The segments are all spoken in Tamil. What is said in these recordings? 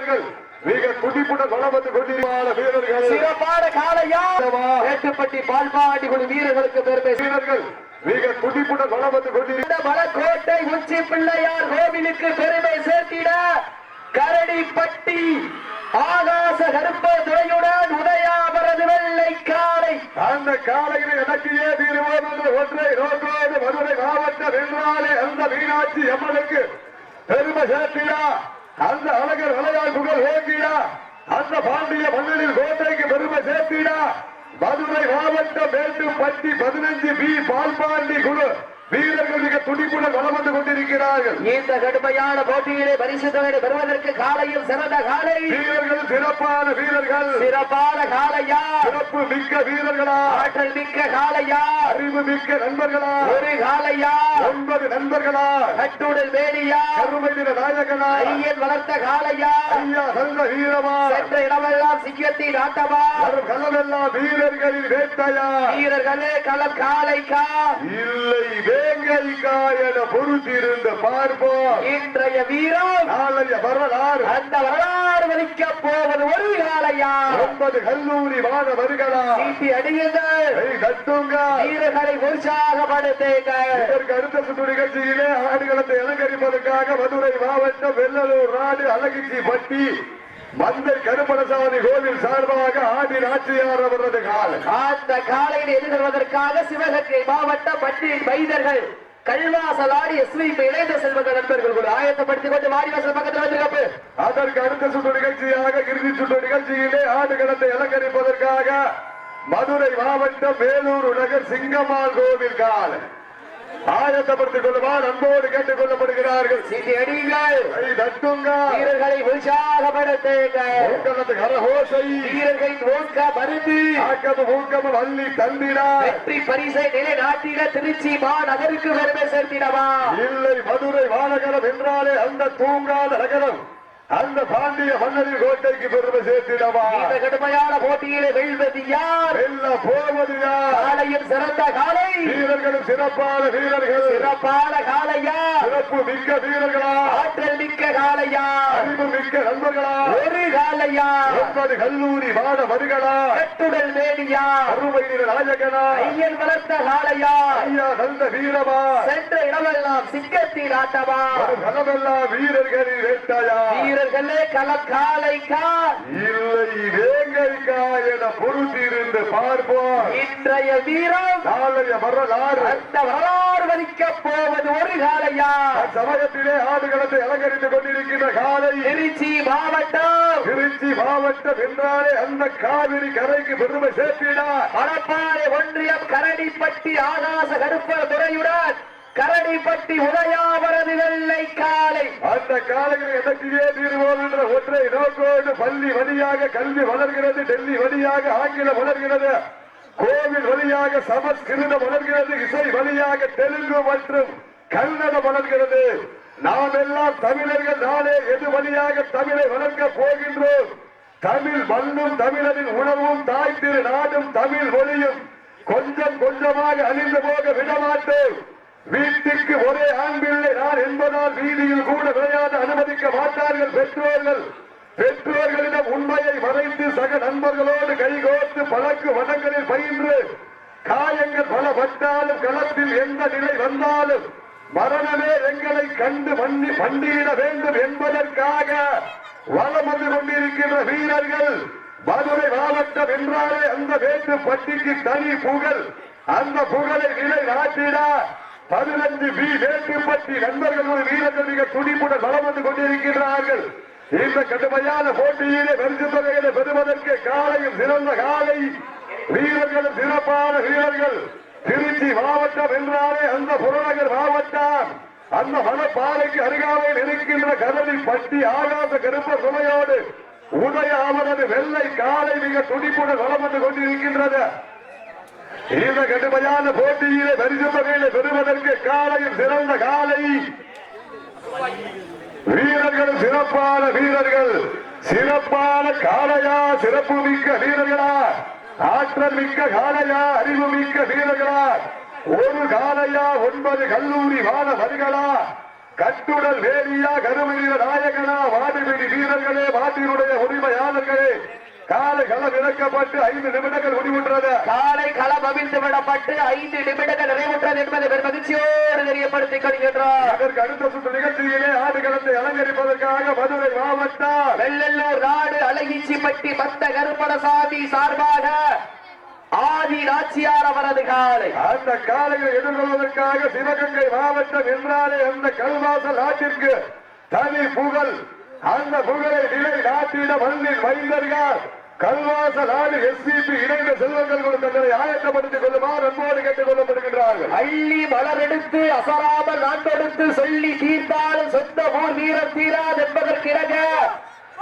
வீரர்கள் மிக துடிப்புடன் வளம் வந்து கொண்டிருமான வீரர்கள். சிறப்பான காலையா வேட்டுப்பட்டி பால்பாடி குழு வீரர்களுக்கு பெருமை வீரர்கள் மிக துடிப்புடன் வளம் வந்து மலக்கோட்டை உச்சி பிள்ளையார் கோவிலுக்கு பெருமை சேர்த்திட கரடிப்பட்டி ஆகாச கருப்ப துறையுடன் உதயாபரது வெள்ளை காலை அந்த காலையில் எனக்கையே தீர்வோம் என்ற ஒன்றை நோக்கோடு மதுரை மாவட்டம் என்றாலே அந்த மீனாட்சி அம்மனுக்கு பெருமை சேர்த்திடா. அந்த அழகர் வளையால் புகழ் ஓங்கிடா அந்த பாண்டிய மன்னரின் கோட்டைக்கு பெருமை சேர்த்திடா. மதுரை மாவட்டம் மேட்டுப்பட்டி பதினஞ்சு பி பால்பாண்டி குழு வீரர்கள் மிக துடிப்புடன் வளம் வந்து கொண்டிருக்கிறார்கள். இந்த கடுமையான போட்டியிலே பரிசு தொகை பெறுவதற்கு காலையில் சிறந்த காலை. வீரர்கள் சிறப்பான வீரர்கள். சிறப்பான காலையா? சிறப்பு மிக்க வீரர்களா? ஆற்றல் மிக்க காலையா? அறிவு மிக்க நண்பர்களா? ஒரு காலையா? ஒன்பது நண்பர்களா? கட்டுடல் வேலியா? கருமை நிற நாயகனா? ஐயன் வளர்த்த காலையா? ஐயா சந்த வீரமா? சென்ற இடமெல்லாம் சிங்கத்தின் ஆட்டமா? வரும் களமெல்லாம் வீரர்களின் வேட்டையா? வீரர்களே களம் காலைக்கா? இல்லை வேங்கைக்கா என பொறுத்திருந்து பார்ப்போம் இன்றைய வீரம் நாளைய வரலாறு. அந்த வரலாறு வலிக்க போவது ஒரு காலையா ஒன்பது கல்லூரி மாணவர்களா? சீட்டி அடியுங்கள். கை தட்டுங்க. வீரர்களை உற்சாகப்படுத்துங்கள். இதற்கு அடுத்த சுற்று நிகழ்ச்சியிலே ஆடுகளத்தை அலங்கரிப்பதற்காக மதுரை மாவட்டம் வெள்ளலூர் நாடு அழகிச்சி பட்டி. மந்தை கருப்பணசாமி கோவில் சார்பாக ஆடி நாச்சியார் அவரது அந்த காலையில் எதிர்கொள்வதற்காக சிவகங்கை மாவட்டம் பட்டியின் வைதர்கள் கல்வாசலாடி எஸ்விபி இளைந்த செல்வங்கள் நண்பர்கள் கூட ஆயத்தப்படுத்திக் கொண்டு வாடிவாசல் பக்கத்தில் வந்திருக்கப்ப. அதற்கு அடுத்த சுற்று நிகழ்ச்சியாக இறுதி சுற்று நிகழ்ச்சியிலே ஆடுகளத்தை அலங்கரிப்பதற்காக மதுரை மாவட்டம் வேலூர் நகர் சிங்கம்மாள் கோவில் காலம் ஆயத்தப்படுத்திக் கொள்ளுமாறு அன்போடு கேட்டுக் கொள்ளப்படுகிறார்கள் சீட்டி அடியுங்கள். கை தட்டுங்க வீரர்களை உற்சாகப்படுத்துங்கள் கரகோசை. வீரர்களின் ஊக்க மருந்து ஆக்கமும் ஊக்கமும் அள்ளி தந்திடா. வெற்றி பரிசை நிலைநாட்டிட திருச்சி மாநகருக்கு பெருமை சேர்த்திடவா. இல்லை மதுரை மாநகரம் என்றாலே அந்த தூங்காத நகரம் அந்த பாண்டிய மன்னரின் கோட்டைக்கு பெருமை சேர்த்திடவா. இந்த கடுமையான போட்டியிலே வெல்வது யார்? வெல்ல போவது யார்? சிறந்த காலை. வீரர்களும் சிறப்பான வீரர்கள். சிறப்பான காலையா. சிறப்பு மிக்க வீரர்களா. ஆற்றல் மிக்க காலையா. அறிவு மிக்க நண்பர்களா. ஒரு காலையா. ஒன்பது கல்லூரி மாணவர்களா. கட்டுடல் மேடியா அருமை நிற நாயகனா. ஐயன் வளர்த்த காலையா. ஐயா நல்ல வீரமா. சென்ற இடமெல்லாம் சிங்கத்தின் ஆட்டமா ஒரு களமெல்லாம் வீரர்களின் வேட்டாயா. வீரர்களே களம் காலைக்கா இல்லை வேங்கைக்கா என பொறுத்திருந்து பார்ப்போம். இன்றைய வீரம் நாளைய வரலாறு. அந்த வரலாறு வலிக்க போவது ஒரு காலையா சமயத்திலே ஆடுகளத்தை அலங்கரித்துக் கொண்டிருக்கின்ற காலை திருச்சி மாவட்டம். திருச்சி மாவட்டம் என்றாலே அந்த காவிரி கரைக்கு பெருமை சேர்த்திடா. மணப்பாறை ஒன்றியம் கரடிப்பட்டி ஆகாச கருப்ப துறையுடன் கரடிப்பட்டி உதயாவரது வெள்ளை காலை அந்த காலையில் எனக்குவே தீர்வோம் என்ற ஒற்றை நோக்கோடு பள்ளி வழியாக கல்வி வளர்கிறது டெல்லி வழியாக ஆங்கிலம் வளர்கிறது. கோவில் வழியாக சமஸ்கிருதம் வளர்கிறது இசை வழியாக தெலுங்கு மற்றும் கன்னடம் வளர்கிறது. நாம் எல்லாம் தமிழர்கள் நாளே எது வழியாக தமிழை வளர்க்க போகின்றோம்? தமிழ் மண்ணும் தமிழரின் உணவும் தாய் திரு நாடும் தமிழ் மொழியும் கொஞ்சம் கொஞ்சமாக அழிந்து போக விடமாட்டோம். வீட்டுக்கு ஒரே ஆண் பிள்ளை நான் என்பதால் வீதியில் கூட விளையாட அனுமதிக்க மாட்டார்கள் பெற்றோர்கள். பெற்றோர்களிடம் உண்மையை மறைத்து சக நண்பர்களோடு கைகோர்த்து பழக்கு வனங்களில் பயின்று. காயங்கள் பல பட்டாலும் களத்தில் எந்த நிலை வந்தாலும் மரணமே எங்களை கண்டு மண்ணி மண்டியிட வேண்டும் என்பதற்காக வலம் வந்து கொண்டிருக்கின்ற வீரர்கள் மதுரை மாவட்டம் என்றாலே அந்த வேட்டு பட்டிக்கு தனி புகழ். அந்த புகழை நிலை நாட்டிட பதினஞ்சு பி வேட்டுப்பட்டி நண்பர்கள் ஒரு வீரர்கள் மிக துடிப்புடன் வலம் வந்து கொண்டிருக்கிறார்கள் இந்த கடுமையான போட்டியிலே பரிசு தொகையிலே பெறுவதற்கு காலையும் சிறந்த காலை. வீரர்களும் சிறப்பான வீரர்கள். திருச்சி மாவட்டம் என்றாலே அந்த புறநகர் மாவட்டம். அந்த மணப்பாறைக்கு அருகாமையில் இருக்கின்ற கடலில் பட்டி ஆகாச கருப்ப சுமையோடு உதய அவரது வெள்ளை காலை மிக துடிப்புடன் வலம் வந்து கொண்டிருக்கின்றது. இந்த கடுமையான போட்டியிலே பரிசு தொகையிலே பெறுவதற்கு காலையும் சிறந்த காலை. வீரர்கள் சிறப்பான வீரர்கள் சிறப்பான காலையா சிறப்பு மிக்க வீரர்களா? ஆற்றல் மிக்க காலையா அறிவு மிக்க வீரர்களா? ஒரு காலையா ஒன்பது கல்லூரி மாணவர்களா கட்டுடல் வேலியா கருமையில நாயகனா வாடிபிடி வீரர்களே வாட்டினுடைய உரிமையாளர்களே காலை களம் இறக்கப்பட்டு ஐந்து நிமிடங்கள் முடிவுற்றது. காலை களம் அவிழ்த்து விடப்பட்டு ஐந்து நிமிடங்கள் நிறைவுற்றது என்பதை பெரும் மகிழ்ச்சியோடு தெரியப்படுத்திக் கொள்கின்றோம் அதற்கு அடுத்த சுற்று நிகழ்ச்சியிலே ஆடுகளத்தை அலங்கரிப்பதற்காக மதுரை மாவட்டம். வெள்ளல்லூர் நாடு அழகிச்சிப்பட்டி மத்த கருப்பணசாமி சார்பாக ஆதி நாச்சியார் அவரது காலை. அந்த காலையை எதிர்கொள்வதற்காக சிவகங்கை மாவட்டம் என்றாலே அந்த கல்வாசல் நாட்டிற்கு தனி புகழ். அந்த புகழை நிலை நாட்டிட மண்ணின் மைந்தர்கள். கல்வாச நாடு எஸ்பிபி இணைந்த செல்வங்கள் கொண்டு தங்களை ஆயத்தப்படுத்திக் கொள்ளுமாறு அன்போடு கேட்டுக் கொள்ளப்படுகின்றார்கள் அள்ளி மலரெடுத்து அசராமல் நாட்டெடுத்து சொல்லி தீர்த்தாலும் சொந்த ஊர் வீரம் தீராது என்பதற்கு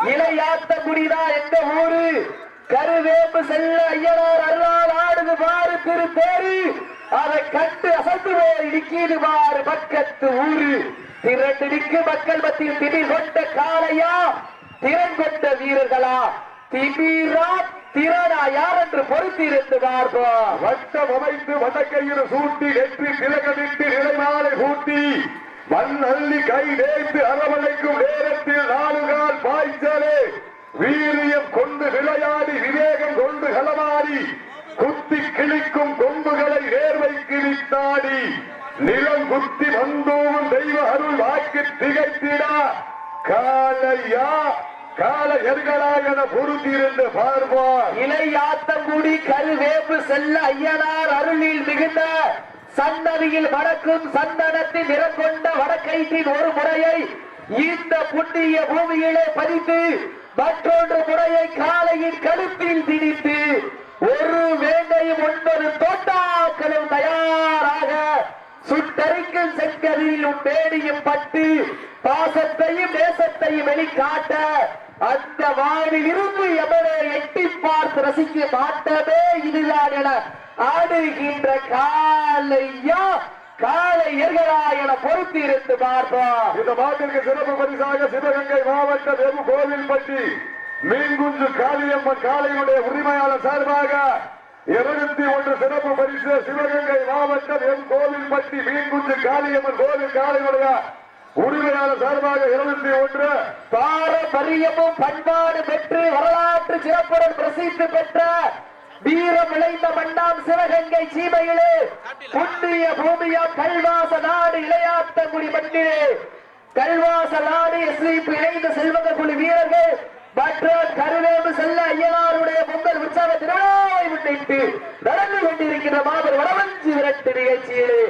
இளையாத்த குடிதா எந்த ஊரு? கருவேப்பு செல்ல ஐயனார் அருளால் ஆடுது பாரு திருத்தேரி. அதை கண்டு அசந்து போய் இடிக்கிது பாரு பக்கத்து ஊரு. திரண்டிடிக்கு மக்கள் மத்தியில் திடீர் கொண்ட காலையா திறன் கொண்ட வீரர்களா? திடீரா திறனா யார் என்று பொறுத்திருந்து பார்ப்போம். வட்டம் அமைத்து வடக்கையில் சூட்டி நெற்றி திலகமிட்டு நிலைமாலை பூட்டி மண் கை நேர்த்து அரவணைக்கும் நேரத்தில் நாலுகால் பாய்ச்சலே வீரியம் கொண்டு விளையாடி விவேகம் கொண்டு களமாடி குத்தி கிழிக்கும் கொம்புகளை நேர்வை கிழித்தாடி நிலம் குத்தி வந்தோவும் தெய்வ அருள் வாக்கு திகைத்திட. காலையா கால எர்களா என பொருத்தியிருந்து பார்ப்பார் இலையாத்தங்குடி கல்வேப்பு செல்ல ஐயனார் அருளில் மிகுந்த சந்ததியில் வடக்கும் சந்தனத்தின் நிறம் கொண்ட வடக்கைத்தின் ஒரு முறையை இந்த புண்ணிய பூமியிலே பதித்து மற்றொன்று முறையை காலையின் கழுத்தில் திணித்து ஒரு வேண்டையும் ஒன்பது தோட்டாக்களும் தயாராக சுட்டறிக்கும் செங்கதில் உன் மேடியும் பட்டு பாசத்தையும் நேசத்தையும் வெளிக்காட்ட அந்த வானில் இருந்து எவனே எட்டி பார்த்து ரசிக்க மாட்டமே இதுதான் என ஆடுகின்ற காலையா காலை எர்களா என இருந்து பார்ப்போம் இந்த மாட்டிற்கு சிறப்பு பரிசாக சிவகங்கை மாவட்டம் எம் கோவில்பட்டி மீன்குஞ்சு காளியம்மன் காளையுடைய உரிமையாளர் சார்பாக இருபத்தி ஒன்று சிறப்பு பரிசு சிவகங்கை மாவட்டம் எம் கோவில்பட்டி மீன்குஞ்சு காளியம்மன் கோவில் காளையுடைய உரிமையாளர் சார்பாக இருபத்தி ஒன்று பாரம்பரியமும் பண்பாடு பெற்று வரலாற்று சிறப்புடன் பிரசித்தி பெற்ற வீரம் விளைந்த மண்டாம் சிவகங்கை சீமையிலே புண்ணிய பூமியா கல்வாச நாடு இளையாத்தங்குடி மண்ணிலே. கல்வாச நாடு எஸ்லிப்பு இணைந்த செல்வங்க குழு வீரர்கள் மற்றும் கருவேம்பு செல்ல ஐயனாருடைய பொங்கல் உற்சவ திருவிழாவை முன்னிட்டு நடந்து கொண்டிருக்கிற மாபெரும் வடவஞ்சி விரட்டு நிகழ்ச்சியிலே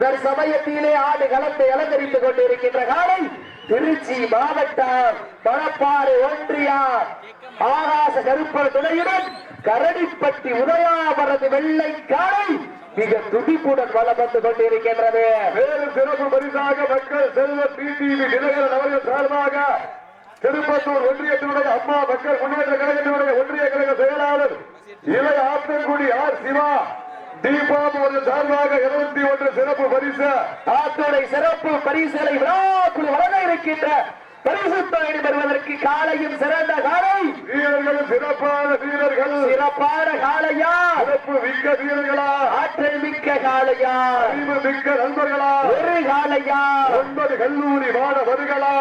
தற்சமயத்திலே ஆடு களத்தை அலங்கரித்துக் கொண்டிருக்கின்ற காலை திருச்சி மாவட்டம் மணப்பாறை ஒன்றியார். ஆகாச கருப்பர் துணையுடன் கரடிப்பட்டி உதயாபரது வெள்ளை காலை மிக துடிப்புடன் வளம் வந்து கொண்டிருக்கின்றது. வேறு சிறப்பு பரிசாக மக்கள் செல்வ பிடிவி தினகரன் அவர்கள் சார்பாக திருப்பத்தூர் ஒன்றியத்தினுடைய அம்மா மக்கள் முன்னேற்ற கழகத்தினுடைய ஒன்றிய கழக செயலாளர் இளைய ஆத்தங்குடி ஆர் சிவா தீபாபு அவர்கள் சார்பாக இருபத்தி ஒன்று சிறப்பு பரிசு. ஆத்துடைய சிறப்பு பரிசுகளை விழாக்குழு வழங்க இருக்கின்ற பரிசு தொகையை பெறுவதற்கு காலையும் சிறந்த காலை. வீரர்கள் சிறப்பான வீரர்கள். சிறப்பான காலையா? சிறப்பு மிக்க வீரர்களா? ஆற்றல் மிக்க காலையா? அறிவு மிக்க நண்பர்களா? ஒரு காலையா? ஒன்பது கல்லூரி மாணவர்களா?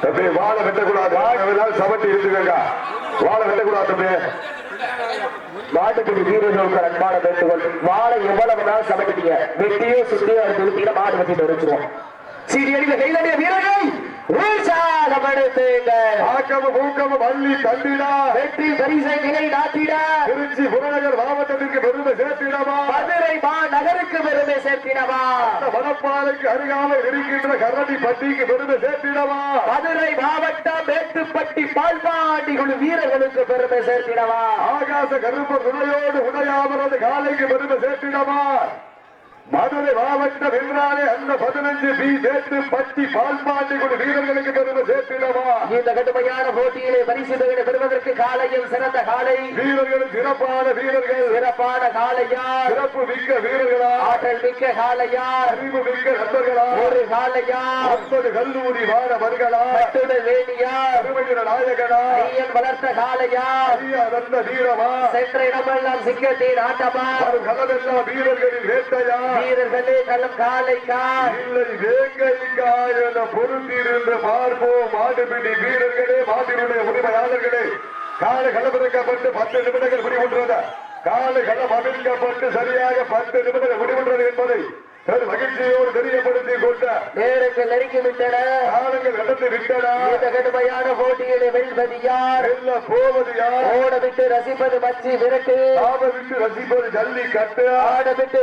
தம்பி வாழை வெட்டக்கூடாது. வாழை வெட்டக்கூடாது தம்பி. மாட்டுக்கு வீரர்களுக்கு அன்பான வேண்டுகோள். வாழை எவ்வளவு நாள் சமைக்கிட்டீங்க? வெட்டியோ சுத்தியோ அது மாடு வச்சுட்டு வச்சிருவோம். சீரியடியில கைதடிய வீரர்கள்! வெற்றி பரிசை நிலை நாட்டிட. திருச்சி புறநகர் மாவட்டத்திற்கு பெருமை சேர்த்திடமா மதுரை மா நகருக்கு பெருமை சேர்த்தினவா வடப்பாலைக்கு அருகாமல் இருக்கின்ற கரடி பட்டிக்கு பெருமை சேர்த்திடமா மதுரை மாவட்டம் மேட்டுப்பட்டி பால்பாண்டி குழு வீரர்களுக்கு பெருமை சேர்த்தினவா ஆகாச கருப்ப துணையோடு உடையாமரது காலைக்கு பெருமை சேர்த்திடமா மதுரை மாவட்டம் என்றாலே அந்த பதினஞ்சு பி சேர்த்து பட்டி பால்பாண்டி குழு வீரர்களுக்கு பெருமை சேர்த்திடமா இந்த கடுமையான போட்டியிலே பரிசு தொகையை பெறுவதற்கு காலையில் சிறந்த காலை. வீரர்களும் சிறப்பான வீரர்கள். சிறப்பான காலையா? சிறப்பு மிக்க வீரர்களா? ஆற்றல் மிக்க காலையா? அறிவு மிக்க நண்பர்களா? ஒரு காலையா? ஒன்பது கல்லூரி மாணவர்களா? கட்டுடல் வேணியா அருமையின நாயகனா? ஐயன் வளர்த்த காலையா? நல்ல வீரமா? சென்ற இடமெல்லாம் சிங்கத்தின் ஆட்டமா? களமெல்லாம் வீரர்களின் வேட்டையா? வீரர்களே களம் காலைக்கா இல்லை வேங்கைக்கா என பொருந்திருந்து பார்ப்போம் மாட்டுப்பிடி வீரர்களே மாட்டினுடைய உரிமையாளர்களே கால களமிறக்கப்பட்டு பத்து நிமிடங்கள் முடிவுற்றது. கால களம் அமைக்கப்பட்டு சரியாக பத்து நிமிடங்கள் முடிவுற்றது என்பதை மகிழ்ச்சியோடு தெரியப்படுத்தி கொண்ட நேரங்கள் நெருங்கி விட்டன. காலங்கள் கடந்து விட்டனா. இந்த கடுமையான போட்டியிலே வெல்வது யார்? வெல்ல போவது யார்? ஓடவிட்டு ரசிப்பது மச்சி விரட்டு. ஆட விட்டு ரசிப்பது ஜல்லி கட்டு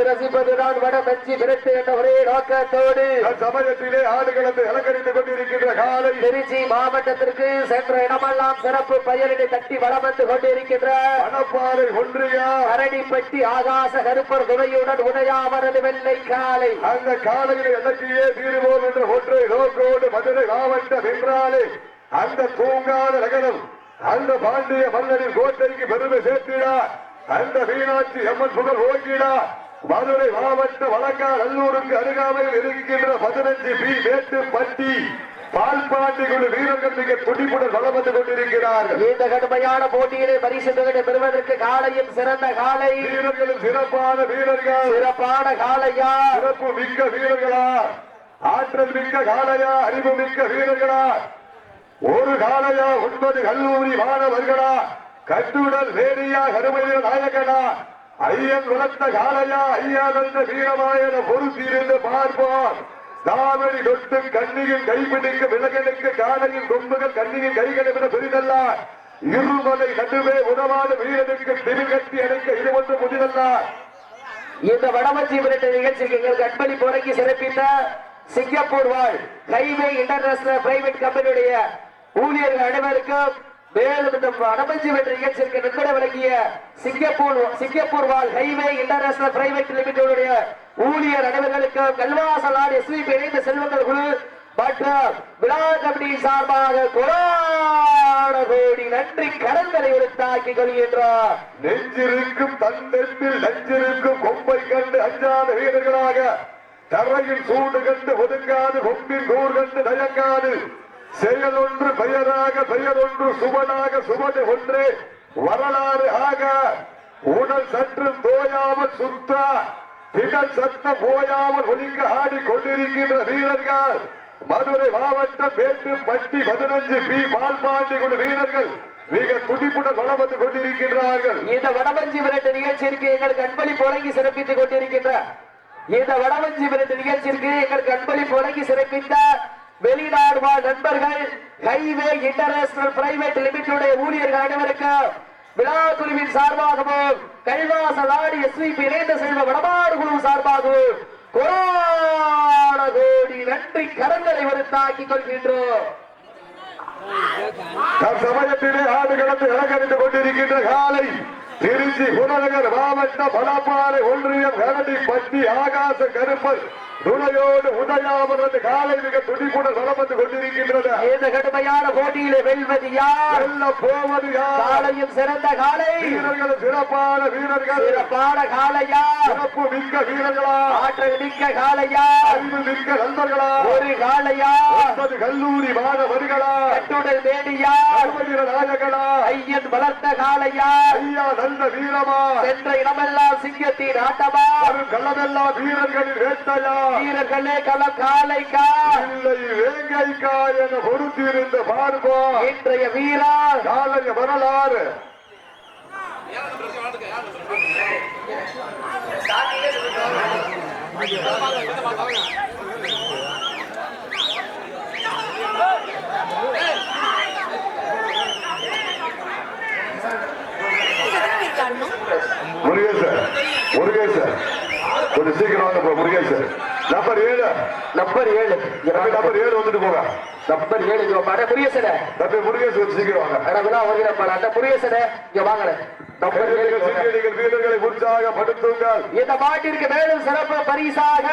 ரசிப்பது நான் வட மச்சி விரட்டு என்ற ஒரே நோக்கத்தோடு சமயத்திலே ஆடுகளத்தை அலங்கரித்துக் கொண்டிருக்கின்ற காலை திருச்சி மாவட்டத்திற்கு சென்ற இடமெல்லாம் சிறப்பு பெயரினை தட்டி வளம் வந்து கொண்டிருக்கின்ற மணப்பாறை ஒன்றியா. அரணிப்பட்டி ஆகாச கருப்பர் துணையுடன் உதயாமரது வெள்ளை காலை. அந்த காலையில எனக்கையே தீருவோம் என்ற ஒன்றை நோக்கோடு மதுரை மாவட்ட வென்றாலே அந்த தூங்காத நகரம் அந்த பாண்டிய மன்னரின் கோட்டைக்கு பெருமை சேர்த்திடா அந்த மீனாட்சி அம்மன் புகழ் ஓங்கிடா. மதுரை மாவட்ட வழக்கா நல்லூருக்கு அருகாமையில் இருக்கின்ற பதினஞ்சு பி மேட்டுப்பட்டி பால்பாண்டி குழு வீரர்கள் மிக துடிப்புடன் வளம் வந்து கொண்டிருக்கிறார்கள். இந்த கடுமையான போட்டியிலே பரிசு தொகை பெறுவதற்கு காலையும் சிறந்த காலை. வீரர்களும் சிறப்பான வீரர்கள். சிறப்பான காலையா? சிறப்பு மிக்க வீரர்களா? ஆற்றல் மிக்க காளையா அறிவு மிக்க வீரர்களா? ஒரு காளையா ஒன்பது கல்லூரி மாணவர்களா? கட்டுடல் வேடியா? கருமைய நாயகனா? ஐயன் வளர்த்த காளையா ஐயா தந்த வீரமாயன பொறுத்திருந்து பார்ப்போம். தாவணி தொட்டு கண்ணியின் கைப்பிடிக்க விலகனுக்கு காலையின் கொம்புகள் கண்ணியின் கைகளை விட பெரிதல்ல. இருமலை நடுவே உணவாத வீரனுக்கு திருகட்டி அடைக்க இது ஒன்று புதிதல்ல. இந்த வடமச்சி விரட்ட நிகழ்ச்சிக்கு எங்களுக்கு அன்பளி போரைக்கு சிறப்பித்த சிங்கப்பூர் வாழ் ஹைவே இன்டர்நேஷனல் பிரைவேட் கம்பெனியுடைய ஊழியர்கள் அனைவருக்கும் மேலும் இந்த வடமச்சி விரட்டு நிகழ்ச்சிக்கு நன்கொடை வழங்கிய சிங்கப்பூர் சிங்கப்பூர் வாழ் ஹைவே இன்டர்நேஷனல் பிரைவேட் லிமிடெடுடைய ஊழியர் அனைவர்களுக்கும் கல்வாசலாடு எஸ்விபி இணைந்த செல்வங்கள் குழு மற்றும் விழா கமிட்டி சார்பாக கொரோன கோடி நன்றி கடன்களை உறுத்தாக்கிக் கொள்கின்றார். நெஞ்சிருக்கும் தந்தெட்டில் நெஞ்சிருக்கும் கொம்பை கண்டு அஞ்சாத வீரர்களாக தரையில் சூடு கண்டு ஒதுங்காது கொம்பின் கூர் கண்டு தயங்காது. செயல் ஒன்று பெயராக பெயர் ஒன்று சுவனாக சுவடு ஒன்று வரலாறு ஆக உடல் சற்று தோயாமல் சுத்தா திகழ் சத்தம் போயாமல் ஒழுங்க ஆடி கொண்டிருக்கின்ற வீரர்கள் மதுரை மாவட்டம் மேட்டுப்பட்டி பதினஞ்சு பி பால்பாண்டி கொண்ட வீரர்கள் மிக துடிப்புடன் வளம் கொண்டிருக்கின்றார்கள். இந்த வடமஞ்சி விரட்டு நிகழ்ச்சிக்கு எங்களுக்கு அன்பளிப்பு வழங்கி சிறப்பித்துக் கொண்டிருக்கின்ற இந்த வடமஞ்சி விரட்டு நிகழ்ச்சிக்கு எங்களுக்கு அன்பளிப்பு வழங்கி சிறப்பித்த வெளிநாடு வாழ் நண்பர்கள் ஹைவே இன்டர்நேஷனல் பிரைவேட் லிமிட்டுடைய ஊழியர்கள் அனைவருக்கும் விழா குழுவின் சார்பாகவும் கைலாச நாடு எஸ்விபி இணைந்த செல்வ வடமாடு குழு சார்பாகவும் கோடான கோடி நன்றி கரங்களை வருத்தாக்கிக் கொள்கின்றோம். தற்சமயத்திலே ஆடு கடந்து அலங்கரித்துக் கொண்டிருக்கின்ற காலை திருச்சி புறநகர் மாவட்ட பலப்பாறை ஒன்றியம் கரடி பட்டி ஆகாச கருப்பல் துணையோடு உதயாமரது காலை மிக துடிப்புடன் வந்து கொண்டிருக்கின்றது இந்த கடுமையான போட்டியிலே வெல்வது யார்? வெல்ல போவது யார்? காலையும் சிறந்த காலை. வீரர்கள் சிறப்பான வீரர்கள். சிறப்பான காளையா சிறப்பு மிக்க வீரர்களா? ஆற்றல் மிக்க காளையா அறிவு மிக்க நண்பர்களா? ஒரு ஒன்பது கல்லூரி மாணவர்களா? கட்டுடல் மேடியா கர்மவீர நாயகனா ஐயன் வளர்த்த காளையா ஐயா நல்ல வீரமா. சென்ற இடமெல்லாம் சிங்கத்தின் ஆட்டமா. வரும் கள்ளமெல்லாம் வீரர்களின் வேட்டையா. வீரர்களே களம் காளைக்கா இல்லை வேங்கைக்கா என பொறுத்திருந்த பார்ப்போம் இன்றைய வீரா. காலைய வரலாறு. முருகேசன் முருகேசன் கொஞ்சம் சீக்கிரம் வாங்க முருகேசன் நம்பர் ஏழு. நம்பர் ஏழு. நம்பர் ஏழு வந்துட்டு போங்க. நம்பர் ஏழு இங்க வாங்க. அட முருகேசனே தம்பி முருகேசன் சீக்கிரம் வாங்க. அட விழா வருகிறப்ப அட முருகேசனே இங்க வாங்கல நம்பர் ஏழு சிங்கடிகள் வீரர்களை உற்சாகப்படுத்துங்கள். இந்த மாட்டிற்கு மேலும் சிறப்பு பரிசாக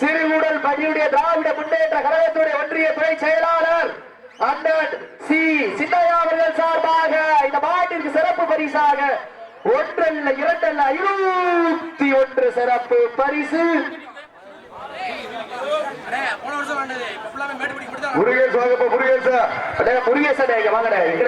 சிறுகுடல் பணியுடைய திராவிட முன்னேற்ற கழகத்துடைய ஒன்றிய துணை செயலாளர் அண்ணன் சி. சின்னையா அவர்கள் சார்பாக இந்த மாட்டிற்கு சிறப்பு பரிசாக ஒன்றல்ல இரண்டல்ல ஐநூத்தி ஒன்று சிறப்பு பரிசு. முருகேஷ் வாங்கப்பா முருகேசன் அண்ணே, முருகேசன் இங்க வாங்கண்ணே எங்க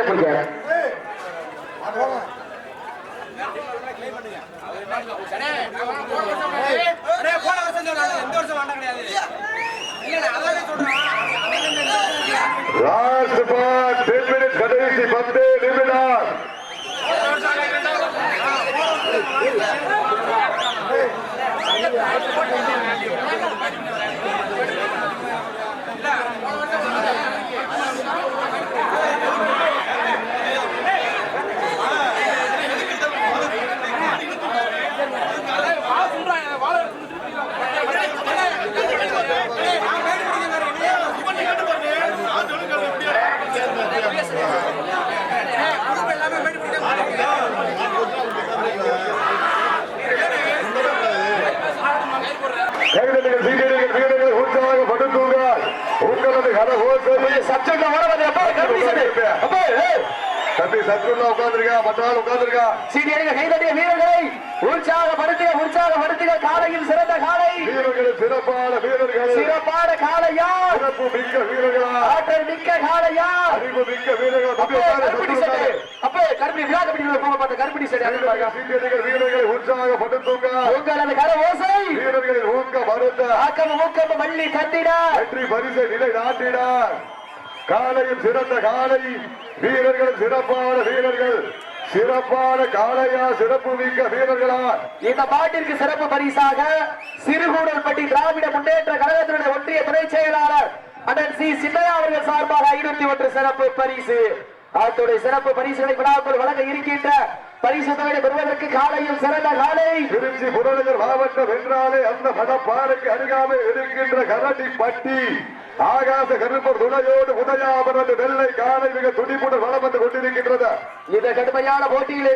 உற்சாகப்படுத்துக உற்சாகப்படுத்துக காலையில் சிறந்த காலை வீரர்கள் சிறப்பான வீரர்கள். சிறப்பான காலையா சிறப்பு மிக்க வீரர்களா? ஆற்றல் மிக்க காலையா அறிவு மிக்க வீரர்கள். அப்பே கருப்படி விழா கபடி போக மாட்டேன். கருப்படி சட்டை வீரர்களை உற்சாகப்படுத்துங்க. உங்களது கர ஓசை. வீரர்களின் ஊக்க மருந்த ஆக்கம் ஊக்கம் மல்லி தந்திட. வெற்றி பரிசை நிலை நாட்டினார் காலையும் சிறந்த காலை வீரர்களும் சிறப்பான வீரர்கள். சிறப்பான காளையா சிறப்பு மிக்க வீரர்களா இந்த பாட்டிற்கு சிறப்பு பரிசாக சிறுகூடல்பட்டி திராவிட முன்னேற்ற கழகத்தினுடைய ஒன்றிய துணை செயலாளர் அண்ணன் சி. சின்னையா அவர்கள் சார்பாக ஐநூத்தி ஒன்று சிறப்பு பரிசு. அத்துடைய சிறப்பு பரிசுகளை விழாக்குள் வழங்க இருக்கின்ற பரிசு தொகை பெறுவதற்கு காலையும் சிறந்த காலை. திருச்சி புறநகர் மாவட்டம் என்றாலே அந்த மடப்பாறைக்கு அருகாமை இருக்கின்ற கரடி பட்டி. ஆகாச கருப்பர் துணையோடு உதயாபரது வெள்ளை காலை மிக துடிப்புடன் வளம் வந்து கொண்டிருக்கின்றது. இந்த கடுமையான போட்டியிலே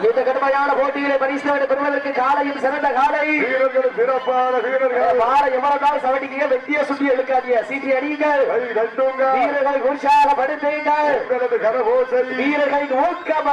இந்த கடுமையான போட்டியிலே பரிசு தொகை பெறுவதற்கு காலையும் சிறந்த காலை. வீரர்களும் சிறப்பான வீரர்கள். வார எவ்வளவு சவடிக்கீங்க? வெட்டிய சுட்டி எடுக்காதீங்க. சீட்டி அடியுங்கள். வீரர்களை உற்சாகப்படுத்துங்கள் வீரர்களின் ஊக்கம்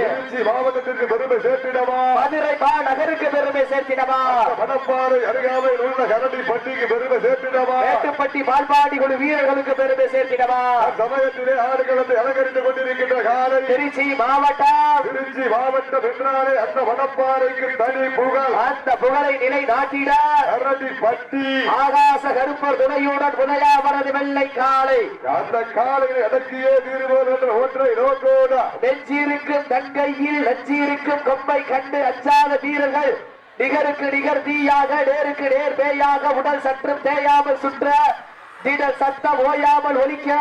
திருச்சி மாவட்டத்திற்கு பெருமை சேர்த்திடவா? மதுரை மாநகருக்கு பெருமை சேர்த்திடவா? மணப்பாறை அருகாமையில் உள்ள கரடி பட்டிக்கு பெருமை சேர்த்திடவா? மேட்டுப்பட்டி பால்பாடி குழு வீரர்களுக்கு பெருமை சேர்த்திடவா? சமயத்திலே ஆடுகளத்தை அலங்கரித்துக் கொண்டிருக்கின்ற காலை. திருச்சி மாவட்டம். திருச்சி மாவட்டம். என்றாலே அந்த மணப்பாறைக்கு தனி புகழ். அந்த புகழை நிலை நாட்டிட. கரடி பட்டி. ஆகாச கருப்பர் துணையுடன் புதையாமரது வெள்ளை காலை அந்த காலையை அடக்கியே தீருவோம் என்ற ஒன்றை நோக்கோட. நெஞ்சிருக்கும் தங்கையில் நெஞ்சிருக்கும் கொம்பை கண்டு அஞ்சாத வீரர்கள். நிகருக்கு நிகர் தீயாக நேருக்கு நேர் பேயாக உடல் சற்றும் தேயாமல் சுற்ற திடல் சத்தம் ஓயாமல் ஒலிக்க.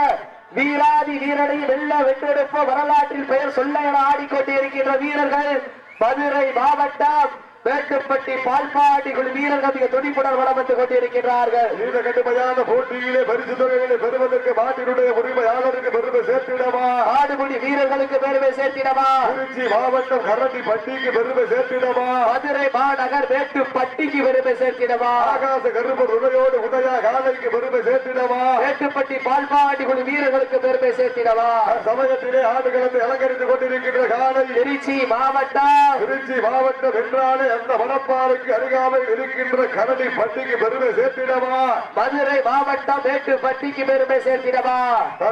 வீராதி வீரனை வெள்ள வென்றெடுப்ப வரலாற்றில் பெயர் சொல்ல என ஆடிக்கொண்டிருக்கின்ற வீரர்கள் மதுரை மாவட்டம் மேட்டுப்பட்டி பால்பாடி குழு வீரர்கள் மிக துடிப்புடன் வளம் வந்து கொண்டிருக்கிறார்கள் இந்த கடுமையான போட்டியிலே பரிசு தொகைகளை பெறுவதற்கு நாட்டினுடைய உரிமையாளருக்கு பெருமை சேர்த்திடவா? ஆடுகுடி வீரர்களுக்கு பெருமை சேர்த்திடவா? திருச்சி மாவட்டம் கரடி பட்டிக்கு பெருமை சேர்த்திடவா? மதுரை மாநகர் மேட்டுப்பட்டிக்கு பெருமை சேர்த்திடவா? ஆகாச கருப்பர் உதயோடு உதயா காலைக்கு பெருமை சேர்த்திடவா? மேட்டுப்பட்டி பால்பாடி குழு வீரர்களுக்கு பெருமை சேர்த்திடவா? சமயத்திலே ஆடுகளத்தை அலங்கரித்துக் கொண்டிருக்கின்ற காலை. திருச்சி மாவட்டம். திருச்சி மாவட்டம் என்றாலே அந்த மணப்பாறைக்கு அருகாமையில் இருக்கின்ற கரடி பட்டிக்கு பெருமை சேர்த்திடவா? மதுரை மாவட்டம் மேட்டுப்பட்டிக்கு பெருமை சேர்த்திடவா?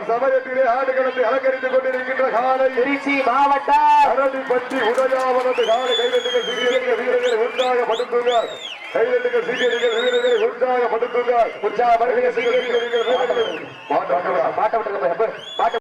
சமயத்திலே ஆடுகளத்தை அலங்கரித்துக் கொண்டிருக்கின்ற காலை திருச்சி மாவட்டம். கரடி பட்டி உதயாவனது காலை கைதட்டுகள் சிறிய வீரர்களை உற்சாகப்படுத்துங்கள் கைதட்டுகள் சிறிய வீரர்களை உற்சாகப்படுத்துங்கள் உற்சாகப்படுத்துங்க, சீக்கிரம். வீரர்கள் மாட்டாங்களா மாட்ட விட்டுருங்க. பாட்ட